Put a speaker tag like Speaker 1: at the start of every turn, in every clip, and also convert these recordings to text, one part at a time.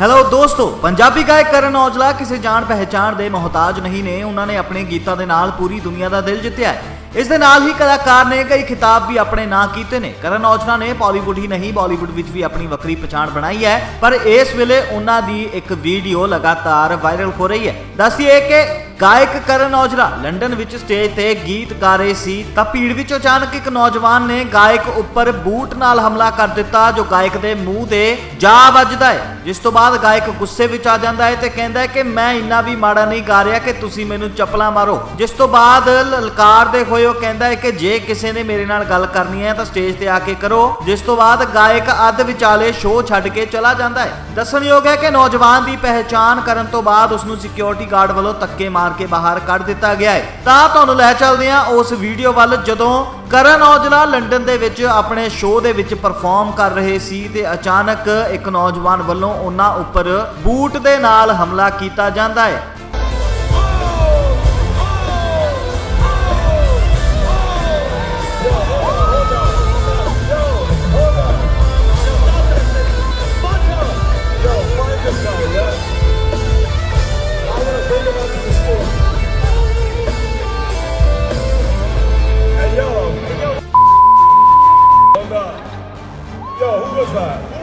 Speaker 1: Hello ਦੋਸਤੋ, ਪੰਜਾਬੀ ਗਾਇਕ ਕਰਨ ਔਜਲਾ ਕਿਸੇ ਜਾਣ ਪਹਿਚਾਣ ਦੇ ਮੁਹਤਾਜ ਨਹੀਂ ਨੇ। ਉਹਨਾਂ ਨੇ ਆਪਣੇ ਗੀਤਾਂ ਦੇ ਨਾਲ ਪੂਰੀ ਦੁਨੀਆ ਦਾ ਦਿਲ ਜਿੱਤਿਆ ਹੈ। ਇਸ ਦੇ ਨਾਲ ਹੀ ਕਲਾਕਾਰ ਨੇ ਕਈ ਖਿਤਾਬ ਵੀ ਆਪਣੇ ਨਾਂ ਕੀਤੇ ਨੇ। ਕਰਨ ਔਜਲਾ ਨੇ ਬਾਲੀਵੁੱਡ ਹੀ ਨਹੀਂ ਬਾਲੀਵੁੱਡ ਵਿੱਚ ਵੀ ਆਪਣੀ ਵੱਖਰੀ ਪਛਾਣ ਬਣਾਈ ਹੈ। ਪਰ ਇਸ ਵੇਲੇ ਉਹਨਾਂ ਦੀ ਇੱਕ ਵੀਡੀਓ ਲਗਾਤਾਰ ਵਾਇਰਲ ਹੋ ਰਹੀ ਹੈ। ਦੱਸਿਏ ਕਿ ਗਾਇਕ ਕਰਨ ਔਜਲਾ। ਲੰਡਨ ਵਿੱਚ ਸਟੇਜ ਤੇ ਗੀਤ ਗਾ ਰਹੇ ਸੀ, ਤਾਂ ਭੀੜ ਵਿੱਚ ਅਚਾਨਕ ਇੱਕ ਨੌਜਵਾਨ ਨੇ ਗਾਇਕ ਉੱਪਰ ਬੂਟ ਨਾਲ ਹਮਲਾ ਕਰ ਦਿੱਤਾ, ਜੋ ਗਾਇਕ ਦੇ ਮੂੰਹ ਤੇ ਜਾ ਵੱਜਦਾ ਹੈ। ਜਿਸ ਤੋਂ ਬਾਅਦ ਗਾਇਕ ਗੁੱਸੇ ਵਿੱਚ ਆ ਜਾਂਦਾ ਹੈ ਤੇ ਕਹਿੰਦਾ ਹੈ ਕਿ ਮੈਂ ਇੰਨਾ ਵੀ ਮਾੜਾ ਨਹੀਂ ਗਾ ਰਿਹਾ ਕਿ ਤੁਸੀਂ ਮੈਨੂੰ ਚੱਪਲਾਂ ਮਾਰੋ। ਜਿਸ ਤੋਂ ਬਾਅਦ ਲਲਕਾਰਦੇ ਹੋਏ ਉਹ ਕਹਿੰਦਾ ਹੈ ਕਿ ਜੇ ਕਿਸੇ ਨੇ ਮੇਰੇ ਨਾਲ ਗੱਲ ਕਰਨੀ ਹੈ ਤਾਂ ਸਟੇਜ ਤੇ ਆ ਕੇ ਕਰੋ। ਜਿਸ ਤੋਂ ਬਾਅਦ ਗਾਇਕ ਅੱਧ ਵਿਚਾਲੇ ਸ਼ੋਅ ਛੱਡ ਕੇ ਚਲਾ ਜਾਂਦਾ ਹੈ। ਦੱਸਣਯੋਗ ਹੈ ਕਿ ਨੌਜਵਾਨ ਦੀ ਪਹਿਚਾਣ ਕਰਨ ਤੋਂ ਬਾਅਦ ਉਸ ਨੂੰ ਸਿਕਿਉਰਿਟੀ ਗਾਰਡ ਵੱਲੋਂ ਧੱਕੇ ਮਾਰ ਕੇ ਬਾਹਰ ਕੱਢ ਦਿੱਤਾ ਗਿਆ ਹੈ। ਤਾਂ ਤੁਹਾਨੂੰ ਲੈ ਚੱਲਦੇ ਹਾਂ ਉਸ ਵੀਡੀਓ ਵੱਲ, ਜਦੋਂ ਕਰਨ ਔਜਲਾ ਲੰਡਨ ਦੇ ਵਿੱਚ ਆਪਣੇ ਸ਼ੋਅ ਦੇ ਵਿੱਚ ਪਰਫਾਰਮ ਕਰ ਰਹੇ ਸੀ ਤੇ ਅਚਾਨਕ ਇੱਕ ਨੌਜਵਾਨ ਵੱਲੋਂ ਉਹਨਾਂ ਉੱਪਰ ਬੂਟ ਦੇ ਨਾਲ ਹਮਲਾ ਕੀਤਾ ਜਾਂਦਾ ਹੈ।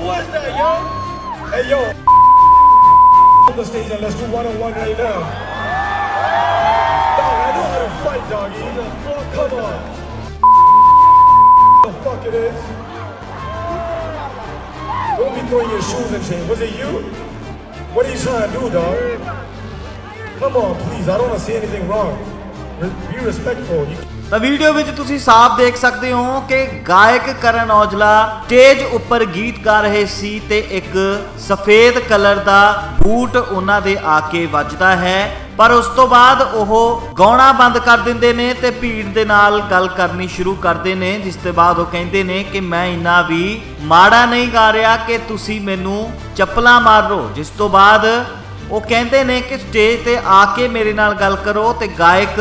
Speaker 2: Was that? Yo? Hey, yo. On the stage and let's do one-on-one right now. Dog, I know how to fight, doggy. Come on. the fuck it is? Don't be throwing your shoes and shit. Was it you? What are you trying to do, dog? Come on, please. I don't want to say anything wrong. Be respectful. You
Speaker 1: ਤਾਂ video ਵਿੱਚ ਤੁਸੀਂ ਸਾਫ਼ ਦੇਖ ਸਕਦੇ ਹੋ ਕਿ ਗਾਇਕ ਕਰਨ ਔਜਲਾ ਸਟੇਜ ਉੱਪਰ ਗੀਤ ਗਾ ਰਹੇ ਸੀ ਤੇ ਇੱਕ ਸਫੇਦ ਕਲਰ ਦਾ ਬੂਟ ਉਹਨਾਂ ਦੇ ਆ ਕੇ ਵੱਜਦਾ ਹੈ। ਪਰ ਉਸ ਤੋਂ ਬਾਅਦ ਉਹ ਗਾਉਣਾ ਬੰਦ ਕਰ ਦਿੰਦੇ ਨੇ ਤੇ ਭੀੜ ਦੇ ਨਾਲ ਗੱਲ ਕਰਨੀ ਸ਼ੁਰੂ ਕਰਦੇ ਨੇ, ਜਿਸ ਤੋਂ ਬਾਅਦ ਉਹ ਕਹਿੰਦੇ ਨੇ ਕਿ ਮੈਂ ਇੰਨਾ ਵੀ ਮਾੜਾ ਨਹੀਂ ਗਾ ਰਿਹਾ ਕਿ ਤੁਸੀਂ ਮੈਨੂੰ ਚੱਪਲਾਂ ਮਾਰੋ। ਜਿਸ ਤੋਂ ਬਾਅਦ ਉਹ ਕਹਿੰਦੇ ਨੇ ਕਿ ਸਟੇਜ ਤੇ ਆ ਕੇ ਮੇਰੇ ਨਾਲ ਗੱਲ ਕਰੋ ਤੇ ਗਾਇਕ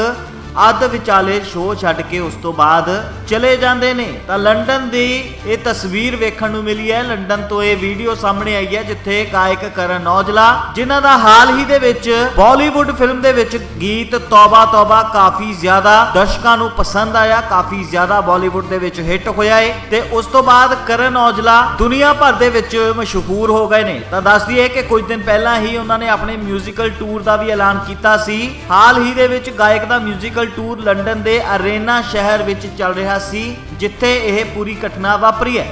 Speaker 1: ਅੱਧ ਵਿਚਾਲੇ ਸ਼ੋਅ ਛੱਡ ਕੇ ਉਸ ਤੋਂ ਬਾਅਦ ਚਲੇ ਜਾਂਦੇ ਨੇ। ਤਾਂ ਲੰਡਨ ਦੀ ਇਹ ਤਸਵੀਰ ਵੇਖਣ ਨੂੰ ਮਿਲੀ ਹੈ। ਲੰਡਨ ਤੋਂ ਇਹ ਵੀਡੀਓ ਸਾਹਮਣੇ ਆਈ ਹੈ, ਜਿੱਥੇ ਗਾਇਕ ਕਰਨ ਔਜਲਾ, ਜਿਨ੍ਹਾਂ ਦਾ ਹਾਲ ਹੀ ਦੇ ਵਿੱਚ ਬਾਲੀਵੁੱਡ ਫਿਲਮ ਦੇ ਵਿੱਚ ਗੀਤ ਤੌਬਾ ਤੌਬਾ ਕਾਫੀ ਜ਼ਿਆਦਾ ਦਰਸ਼ਕਾਂ ਨੂੰ ਪਸੰਦ ਆਇਆ, ਕਾਫੀ ਜ਼ਿਆਦਾ ਬਾਲੀਵੁੱਡ ਦੇ ਵਿੱਚ ਹਿੱਟ ਹੋਇਆ ਏ। ਤੇ ਉਸ ਤੋਂ ਬਾਅਦ ਕਰਨ ਔਜਲਾ ਦੁਨੀਆ ਭਰ ਦੇ ਵਿੱਚ ਮਸ਼ਹੂਰ ਹੋ ਗਏ ਨੇ। ਤਾਂ ਦੱਸ ਦਈਏ ਕਿ ਕੁਝ ਦਿਨ ਪਹਿਲਾਂ ਹੀ ਉਹਨਾਂ ਨੇ ਆਪਣੇ ਮਿਊਜ਼ੀਕਲ ਟੂਰ ਦਾ ਵੀ ਐਲਾਨ ਕੀਤਾ ਸੀ। ਹਾਲ ਹੀ ਦੇ ਵਿੱਚ ਗਾਇਕ ਦਾ ਮਿਊਜ਼ੀਕਲ 지컬 ਟੂਰ ਲੰਡਨ ਦੇ ਅਰੇਨਾ ਸ਼ਹਿਰ ਵਿੱਚ ਚੱਲ ਰਿਹਾ ਸੀ, ਜਿੱਥੇ ਇਹ ਪੂਰੀ ਘਟਨਾ ਵਾਪਰੀ ਹੈ।